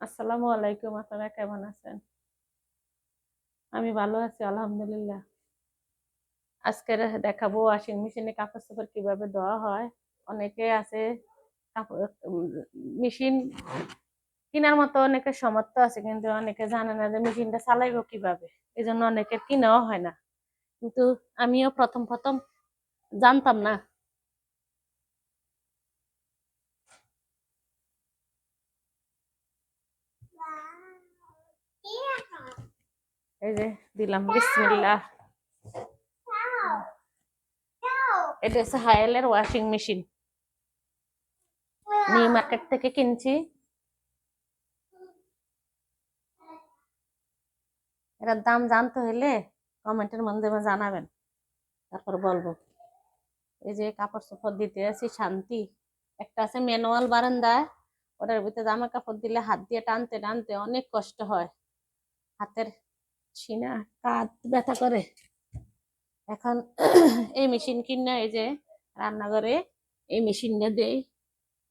আসসালামু আলাইকুম, আপনারা কেমন আছেন? আমি ভালো আছি, আলহামদুলিল্লাহ। আজকে দেখাবো ওয়াশিং মেশিনে কাপড় চোপড় কীভাবে ধোয়া হয়। অনেকে আছে কাপড় মেশিন কেনার মতো অনেকের সামর্থ্য আছে, কিন্তু অনেকে জানে না যে মেশিনটা চালাইবো কীভাবে। এই জন্য অনেকের কিনাও হয় না। কিন্তু আমিও প্রথম প্রথম জানতাম না এই যে দিলাম, বিসমিল্লাহ। এটা হচ্ছে হায়েলের ওয়াশিং মেশিন। নিউ মার্কেট থেকে কিনছি। এটার দাম জানতে হলে কমেন্টের মাধ্যমে জানাবেন। তারপর বলব। এই যে কাপড় চোপড় দিতে আছি, শান্তি। একটা আছে ম্যানুয়াল বারান্দায় ওটার ভিতরে জামা কাপড় দিলে হাত দিয়ে টানতে টানতে অনেক কষ্ট হয়। হাতের সিনা কাঁধ ব্যথা করে। এখন এই মেশিন কিনে এই যে রান্নাঘরে এই মেশিনটা দেই,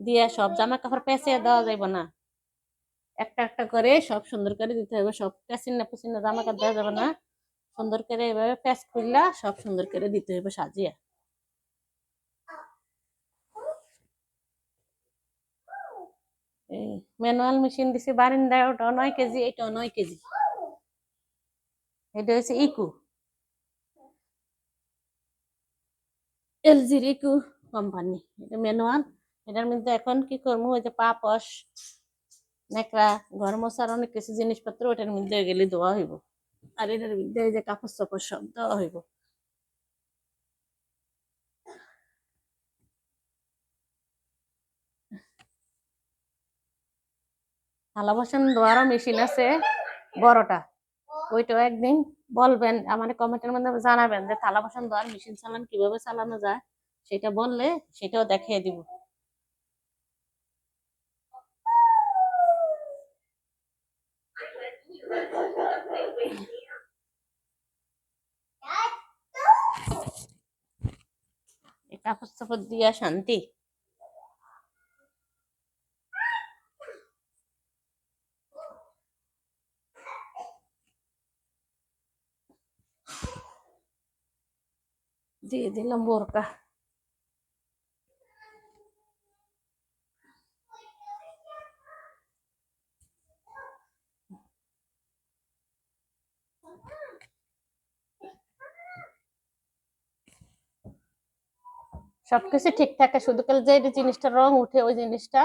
দিয়ে সব জামা কাপড় পেঁচিয়ে দেওয়া যাবে না। একটা একটা করে সব সুন্দর করে দিতে হবে, সব পেঁচিনা পুচিনা জামা কাপড় দেওয়া যাবে না। সুন্দর করে এভাবে প্যাচ করলা সব সুন্দর করে দিতে হবে সাজিয়ে। ম্যানুয়াল মেশিন দিছি বারিন্দায় ওটা নয় কেজি এটা নয় কেজি। এটা হচ্ছে ইকু। এলজির ইকু কোম্পানি। এটা ম্যানুয়াল। এটার মধ্যে এখন কি করব? ওই যে পাপস নেকড়া ঘর মশার অনেক কিছু জিনিসপত্র ওটার মধ্যে গেলে দেওয়া হইব। আর এটার মধ্যে যে কাপড় চাপড় সব দেওয়া হইব। থালা বাসন ধোয়ারও মেশিন আছে, বড়টা। ওইটাও একদিন বলবেন আমার কমেন্টের মধ্যে জানাবেন যে থালা বাসন ধোয়ার মেশিন চালান কীভাবে চালানো যায়, সেটা বললে সেটাও দেখিয়ে দিব। কাপড় চাপড় দিয়া শান্তি দিয়ে দিলাম বোরকা সবকিছু ঠিক থাকে, শুধু কাল যে জিনিসটা রং উঠে ওই জিনিসটা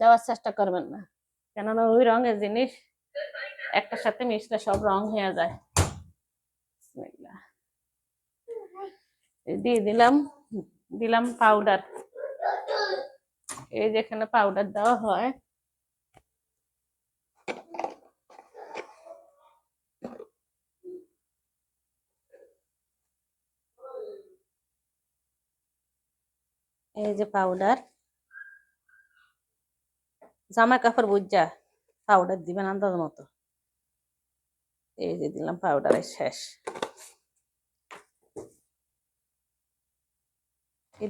দেওয়ার চেষ্টা করবেন না। কেননা ওই রঙের জিনিস একটার সাথে মিশলে সব রং হয়ে যায় বিসমিল্লাহ। এই দিয়ে দিলাম দিলাম পাউডার এই যেখানে পাউডার দেওয়া হয়। এই যে পাউডার জামা কাপড় বুঝা পাউডার দিবেন আন্দাজ মতো। এই যে দিলাম পাউডারের শেষ।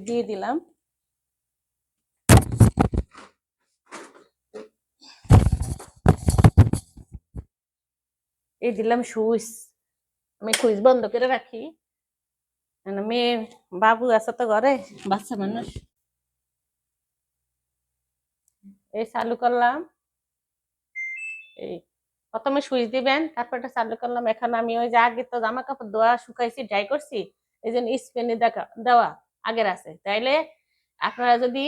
দিয়ে দিলাম। এই দিলাম সুইচ। আমি সুইচ বন্ধ করে রাখি। কেন মেয়ে বাবু আছে তো ঘরে, বাচ্চা মানুষ। এই চালু করলাম। এই প্রথমে সুইচ দিবেন তারপর এটা চালু করলাম। এখন আমি ওই যে আগে তো জামা কাপড় ধোয়া শুকাইছি ড্রাই করছি। এই জন্য স্পেনে দেখা, দেওয়া। আগের আছে। তাইলে আপনারা যদি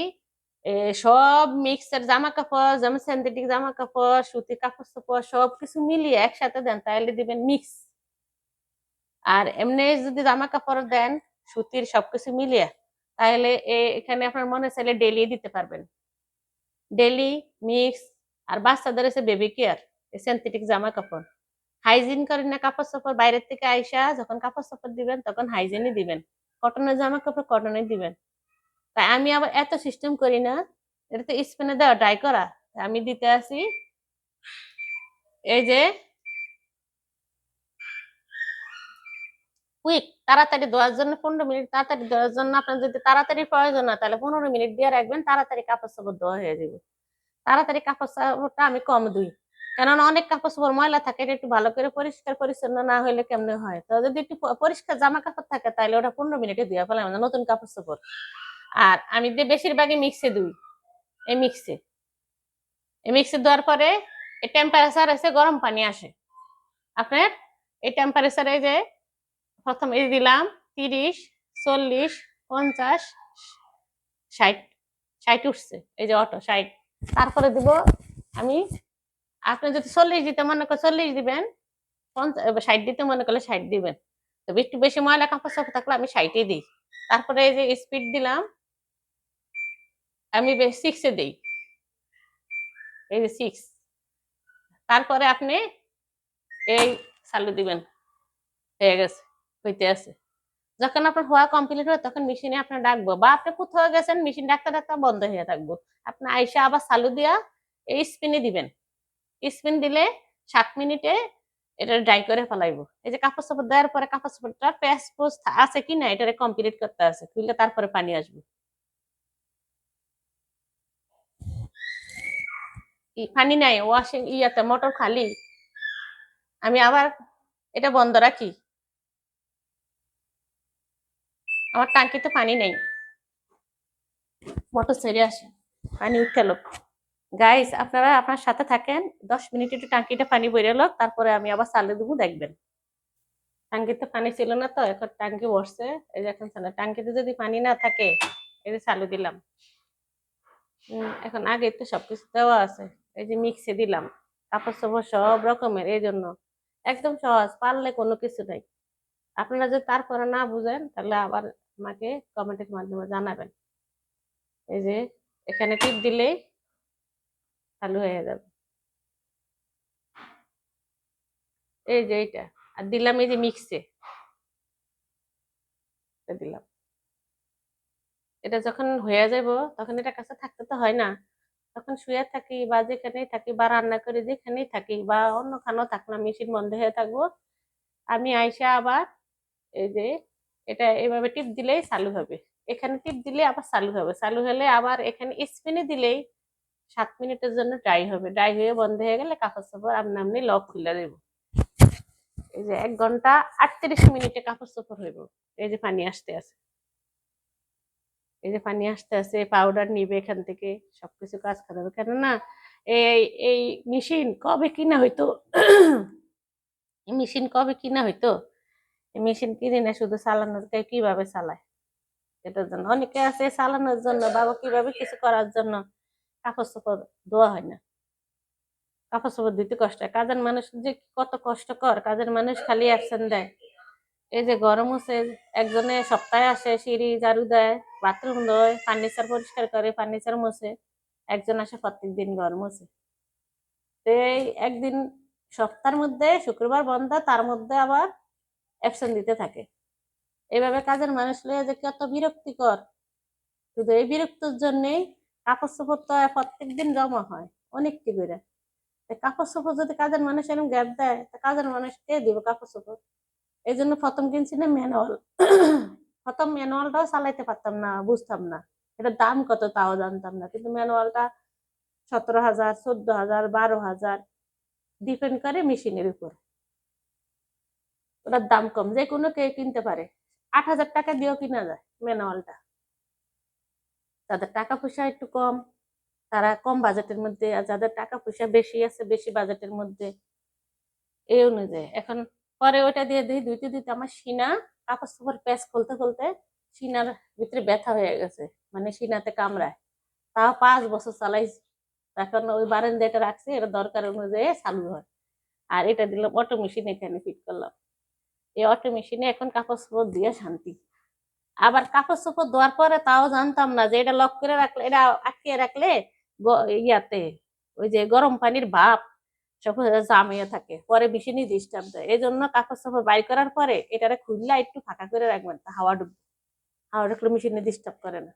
সব মিক্সের জামা কাপড় যেমন সিনথেটিক জামা কাপড় সুতি, কাপড় চোপড় সব কিছু মিলিয়ে একসাথে দেন তাহলে দিবেন মিক্স আর এমনি যদি জামা কাপড় দেন, সুতির সবকিছু মিলিয়ে তাহলে এখানে আপনার মনে চাইলে ডেলি দিতে পারবেন। ডেলি মিক্স আর বাচ্চাদের আছে বেবি কেয়ার সিনথেটিক জামা কাপড় হাইজিন করেন না, কাপড় চোপড় বাইরের থেকে আইসা যখন কাপড় চোপড় দিবেন, তখন হাইজিনই দিবেন। কটনের জামা কাপড় কটনে দিবেন। তাই আমি আবার এত সিস্টেম করি না এটা তো স্পেনে দেওয়া ড্রাই করা। আমি দিতে আসি, এই যে কুইক তাড়াতাড়ি দেওয়ার জন্য পনেরো মিনিট, তাড়াতাড়ি দেওয়ার জন্য আপনার যদি তাড়াতাড়ি প্রয়োজন না তাহলে পনেরো মিনিট দিয়ে রাখবেন, তাড়াতাড়ি কাপড় চোপড় দেওয়া হয়ে যাবে। তাড়াতাড়ি কাপড় চাপড়টা আমি কম ধুই। কেননা অনেক কাপড় চোপড় ময়লা থাকে, এটা একটু ভালো করে পরিষ্কার পরিচ্ছন্ন না হলে কেমনে হয়? তো যদি একটু পরিষ্কার জামা কাপড় থাকে তাহলে ওটা পনেরো মিনিটে ধুয়ে ফেলাম নতুন কাপড় চোপড়। আর আমি যে বেশিরভাগই মিক্সে ধুই, এই মিক্সে। এই মিক্সে দেওয়ার পরে এই টেম্পারেচার আছে গরম পানি আসে। আপনার? এই টেম্পারেচারে যে প্রথম এই দিলাম তিরিশ, চল্লিশ, পঞ্চাশ, ষাট ষাট উঠছে, এই যে অটো, ষাট। তারপরে দিব আমি আপনি যদি চল্লিশ দিতে মনে করে চল্লিশ দিবেন ষাট দিতে মনে করলে ষাট দিবেন। তো একটু বেশি ময়লা কাপড় চোপড় থাকলে আমি ষাটই দিই। তারপরে এই যে স্পিড দিলাম, আমি সিক্সে দিই। এই যে সিক্স তারপরে আপনি এই চালু দিবেন। হয়ে গেছে, হইতে আছে। যখন আপনার হওয়া কমপ্লিট হয় তখন মেশিনে আপনার ডাকবো। বা আপনি কোথাও গেছেন মেশিন ডাকতে ডাকতে বন্ধ হয়ে থাকব। আপনি আইসা আবার চালু দিয়া এই স্পিনে দিবেন। স্পিন দিলে সাত মিনিটে এটা ড্রাই করে ফেলাইবো। এই যে কাপড় চাপড় দেওয়ার পরে কাপড় চাপড়টা প্যাস পোস আছে কি না এটা কমপ্লিট করতে আছে খুললে তারপরে পানি আসবে। পানি নাই ওয়াশিং ইয়াতে মোটর খালি। আমি আবার এটা বন্ধ রাখি। আমার টাঙ্কিতে পানি নেই। মোটর ছেড়ে আসে। পানি উঠে লোক। গাইস আপনারা আপনার সাথে থাকেন, দশ মিনিট একটু টাঙ্কিটা পানি বেরিয়ে লোক, তারপরে আমি আবার চালে দেবো, দেখবেন। টাঙ্কিতে পানি ছিল না তো, এখন টাঙ্কি বসছে এই যে এখন টাঙ্কিতে যদি পানি না থাকে, এই যে চালু দিলাম। এখন আগে তো সবকিছু দেওয়া আছে। এই যে মিক্সে দিলাম। কাপড় চোপড় সব রকমের, এই জন্য। একদম সহজ, পারলে কোনো কিছু নাই। আপনারা যদি তারপরে না বুঝেন, তাহলে আবার আমাকে কমেন্টের মাধ্যমে জানাবেন। এই যে, এখানে টিপ দিলেই চালু হয়ে যাবে। এই যে এইটা, আর দিলাম এই যে মিক্সে। দিলাম। এটা যখন হয়ে যাব তখন এটা কাছে থাকতে তো হয় না। তখন শুয়ে থাকি বা যেখানেই থাকি বা রান্না করে, যেখানেই থাকি বা অন্য খানো থাক না, মেশিন বন্ধ হয়ে থাকব। আমি আইসা আবার এই যে এটা এভাবে টিপ দিলেই চালু হবে। এখানে টিপ দিলে আবার চালু হবে। চালু হলে আবার এখানে স্পিনে দিলেই সাত মিনিটের জন্য ড্রাই হবে। ড্রাই হয়ে বন্ধ হয়ে গেলে কাপড় চোপড় আপনি আপনি লক খুলে দেব। এই যে এক ঘণ্টা আটত্রিশ মিনিটে কাপড় চোপড় হইব। এই যে পানি আসতে আছে। এই যে পানি আসতে আছে পাউডার নিবে এখান থেকে, সবকিছু কাজ করাবে কেননা এই এই মেশিন কবে কিনা হইতো? মেশিন কবে কিনা হইতো? মেশিন কিনে না, শুধু চালানোর কীভাবে চালায়? এটার জন্য অনেকে আছে চালানোর জন্য বাবা কীভাবে কিছু করার জন্য। কাপড় চোপড় ধোয়া হয় না। কাপড় চোপড় দিতে কষ্ট হয়। কাজের মানুষ যে কত কষ্টকর কাজের মানুষ খালি অ্যাকশন দেয়। এই যে গরম হচ্ছে, একজনে সপ্তাহে আসে সিঁড়ি, ঝাড়ু দেয় বাথরুম দেয় ফার্নিচার পরিষ্কার করে ফার্নিচার মোছে, একজন আসে প্রত্যেক দিন গরম মোছে তো এই একদিন সপ্তাহের মধ্যে, শুক্রবার বন্ধ, তার মধ্যে আবার অ্যাকশন দিতে থাকে। এইভাবে কাজের মানুষ লইয়া যে কত বিরক্তিকর। শুধু এই বিরক্তির জন্যেই কাপড় চোপড় তো প্রত্যেক দিন জমা হয়, অনেকটি করে। কাপড় চোপড় যদি কাজের মানুষ এরকম গ্যাপ দেয়, তা কাজের মানুষ কে দিব কাপড় চোপড় এই জন্য প্রথম কিনছি না ম্যানুয়াল। প্রথম ম্যানুয়ালটাও চালাইতে পারতাম না, বুঝতাম না। এটার দাম কত তাও জানতাম না। কিন্তু ম্যানুয়ালটা সতেরো হাজার, চোদ্দ হাজার, বারো হাজার, ডিপেন্ড করে মেশিনের উপর। ওটার দাম কম। যে কোনো কে কিনতে পারে। আট হাজার টাকা দিয়েও কিনা যায় ম্যানুয়ালটা। যাদের টাকা পয়সা একটু কম, তারা কম বাজেটের মধ্যে, আর যাদের টাকা পয়সা বেশি আছে, বেশি বাজেটের মধ্যে, এই অনুযায়ী। এখন পরে ওটা দিয়ে দিই দুইতে দিতে আমার সিনা কাপড় চোপড় প্যাচ খুলতে খুলতে সিনার ভিতরে ব্যথা হয়ে গেছে মানে সিনাতে কামড়ায়। তাও পাঁচ বছর চালাইছি। এখন ওই বারান্দাটা রাখছি, এটা দরকার অনুযায়ী চালু হয়। আর এটা দিলাম, অটো মেশিন এখানে ফিট করলাম। এই অটো মেশিনে এখন কাপড় চোপড় দিয়ে শান্তি। আবার কাপড় চোপড় দেওয়ার পরে তাও জানতাম না যে এটা লক করে রাখলে, এটা আটকে রাখলে ইয়াতে, ওই যে গরম পানির ভাপ সব জামিয়ে থাকে। পরে মেশিনই ডিস্টার্ব দেয়। এই জন্য কাপড় চোপড় বাইর করার পরে এটারে খুললে একটু ফাঁকা করে রাখবেন হাওয়া ঢুকবে হাওয়া ঢুকলে মেশিনে ডিস্টার্ব করে না।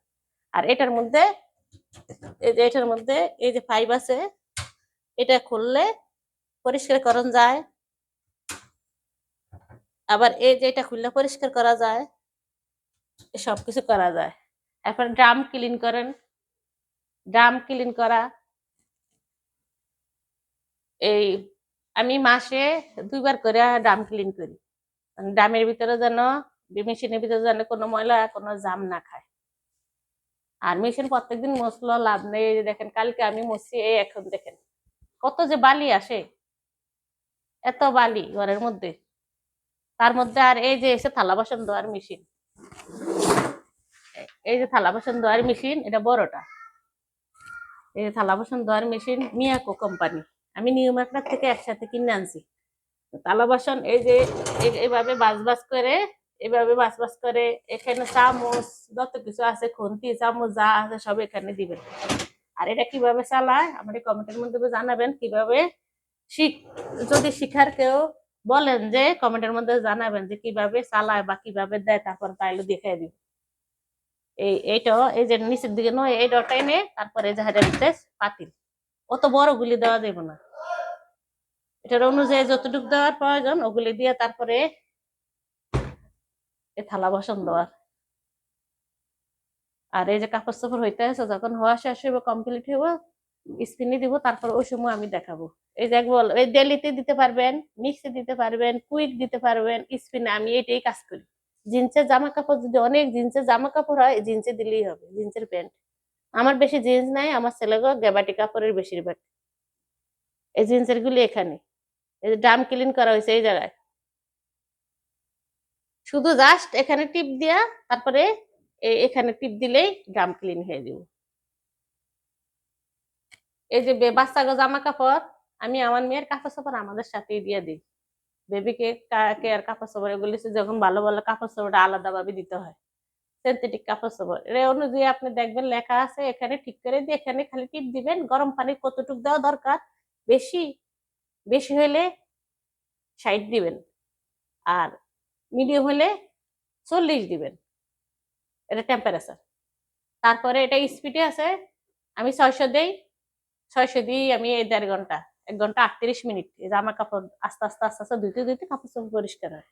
আর এটার মধ্যে, এই যে এটার মধ্যে, এই যে পাইপ আছে, এটা খুললে পরিষ্কার করন যায়। আবার এই যে এটা খুললে পরিষ্কার করা যায়। সবকিছু করা যায়। এখন ড্রাম ক্লিন করেন। ড্রাম ক্লিন করা। এই আমি মাসে দুইবার করে ড্রাম ক্লিন করি। মানে ড্রামের ভিতরে যেন, মেশিনের ভিতরে যেন কোনো ময়লা, কোনো জাম না খায়। আর মেশিন প্রত্যেকদিন মশলো, লাভ নেই। দেখেন, কালকে আমি মসি এই এখন দেখেন। কত যে বালি আসে। এত বালি ঘরের মধ্যে। তার মধ্যে আর এই যে এসে থালা বাসন ধোয়ার মেশিন। এই যে থালা বাসন ধোয়ার মেশিন, এটা বড়টা। এই যে থালা বাসন ধোয়ার মেশিন মিয়াকো কোম্পানি। আমি নিউ মার্কেট থেকে একসাথে কিনে আনছি। থালা বাসন, এই যে এইভাবে বাস বাস করে, এভাবে বাস বাস করে, এখানে চামচ যত কিছু আছে, খুন্তি, চামচ যা আছে, সব এখানে দিবেন। আর এটা কীভাবে চালায়, আমার কমেন্টের মধ্যে জানাবেন কীভাবে শিখ যদি শিখার কেউ বলেন যে কমেন্টের মধ্যে জানাবেন যে কীভাবে চালায় বা কীভাবে দেয়, তারপর তাইলে দেখাই দিব। এই, এইটা, এই যে নিচের দিকে নয়, এই ডটা এনে তারপরে এই যে পাতিল। অত বড় গুলি দেওয়া যাবে না। এটার অনুযায়ী যতটুকু দেওয়ার প্রয়োজন, ওগুলি দিয়ে তারপরে এই থালা বাসন দেওয়ার। আর এই যে কাপড় চাপড় হইতে আছে, যখন হওয়া শেষ হইব কমপ্লিট হইব স্পিনে দিব, তারপর ওই সময় আমি দেখাবো। এই যে বল, এই ডেলিতে দিতে পারবেন, মিক্সে দিতে পারবেন, কুইক দিতে পারবেন স্পিনে আমি এটাই কাজ করি। জিন্সের জামা কাপড় যদি অনেক জিন্সের জামা কাপড় হয়, জিন্সে দিলেই হবে, জিন্সের প্যান্ট। আমার বেশি জিন্স নাই, আমার ছেলেগো গেবাটি কাপড়ের বেশিরভাগ। এই জিন্সের গুলি এখানে। এই যে ড্রাম ক্লিন করা হয়েছে এই জায়গায়। শুধু জাস্ট এখানে টিপ দিয়া, তারপরে এখানে টিপ দিলেই ড্রাম ক্লিন হয়ে যাব। এই যে বাচ্চাগো জামা কাপড় আমি আমার মেয়ের কাপড় চাপড় আমাদের সাথেই দিয়ে দিই। বেবিকে কেয়ার কাপড় চাপড় এগুলি যখন ভালো ভালো কাপড় চাপড় আলাদা ভাবে দিতে হয়। সিনথেটিক কাপড় চাপড় এর অনুযায়ী আপনি দেখবেন লেখা আছে, এখানে ঠিক করে দিয়ে এখানে খালি টিপ দিবেন, গরম পানি কতটুক দেওয়া দরকার, বেশি বেশি হলে ষাট দিবেন। আর মিডিয়াম হলে চল্লিশ দিবেন। এটা টেম্পারেচার তারপরে এটা স্পিডে আছে, আমি ছয়শো দেই ছয়শো দিই আমি এই দেড় ঘণ্টা, এক ঘণ্টা আটত্রিশ মিনিট জামা কাপড় আস্তে আস্তে আস্তে আস্তে ধুইতে ধুইতে কাপড় চাপড় পরিষ্কার হয়।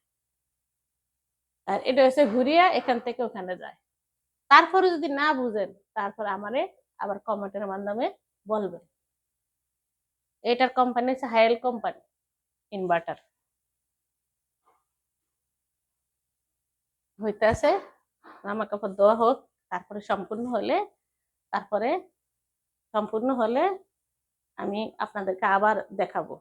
আর এটা হচ্ছে ঘুরিয়া এখান থেকে ওখানে যায়। তারপরে যদি না বুঝেন, তারপর আমারে আবার কমেন্টের মাধ্যমে বলবেন। এটার কোম্পানি হচ্ছে হাইল কোম্পানি ইনভার্টার হইতে আছে, জামা কাপড় দেওয়া হোক, তারপরে সম্পূর্ণ হলে, তারপরে সম্পূর্ণ হলে আমি আপনাদেরকে আবার দেখাবো।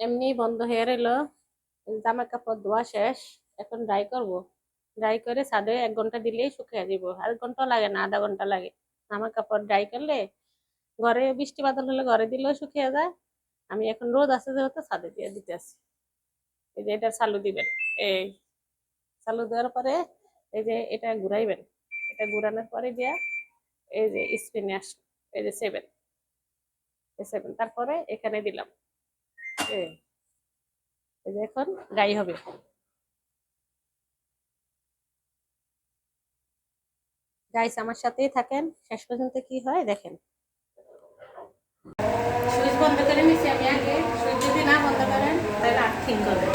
এমনি বন্ধ হয়ে রইল। জামা কাপড় ধোয়া শেষ, এখন ড্রাই করব। ড্রাই করে ছাদে এক ঘণ্টা দিলেই শুকিয়ে দিব আর ঘণ্টা লাগে না, আধা ঘণ্টা লাগে। জামা কাপড় ড্রাই করলে ঘরে বৃষ্টি বাদল হলে ঘরে দিলেও শুকিয়ে যায়। আমি এখন রোদ আছে যেহেতু ছাদে দিয়ে দিতে আসি এই যে এটা চালু দিবেন। এই, চালু দেওয়ার পরে এই যে এটা ঘুরাইবেন। এটা ঘুরানোর পরে দিয়া এই যে স্পিনে আস এই যে সেভেন সেভেন তারপরে এখানে দিলাম। এই যে এখন গাই হবে। গাইস আমার সাথেই থাকেন। শেষ পর্যন্ত কি হয় দেখেন। সুইচ বন্ধ করে নিছি আমি আগে। সুইচ যদি না বন্ধ করেন, তাহলে আর্থিং করবে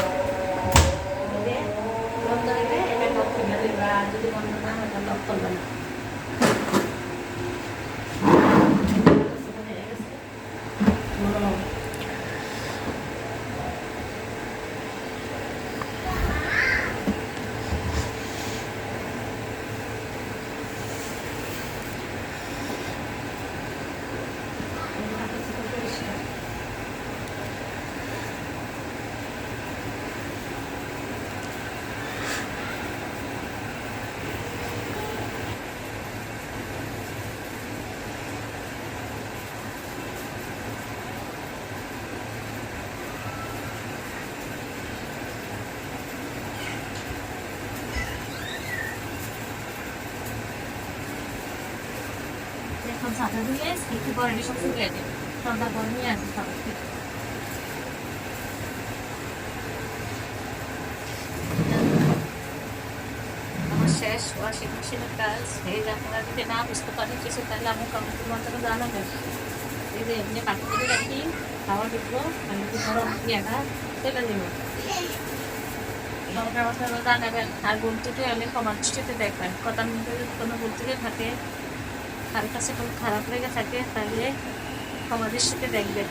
এই যে বন্ধ হলে এটা লক করে দিবা আর যদি বন্ধ না হয় তাহলে লক করবে না এখন সাদা দিয়ে আমার শেষ ওয়াশিং মেশিনের না বুঝতে পারেন কিছু তাহলে আমি মাধ্যমে জানাবেন এই যে এমনি পাখি করে রাখি খাওয়া আমি দিব মতো জানাবেন আর ত্রুটি হলে ক্ষমা দৃষ্টিতে দেখবেন কথার মধ্যে কোনো ত্রুটি থাকে কার কাছে কোনো খারাপ লেগে থাকে, তাহলে আমাদের সাথে দেখবেন।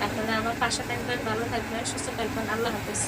তারপরে আমার পাশে থাকবেন, ভালো থাকবেন, সুস্থ থাকবেন। আল্লাহ হাফেজ।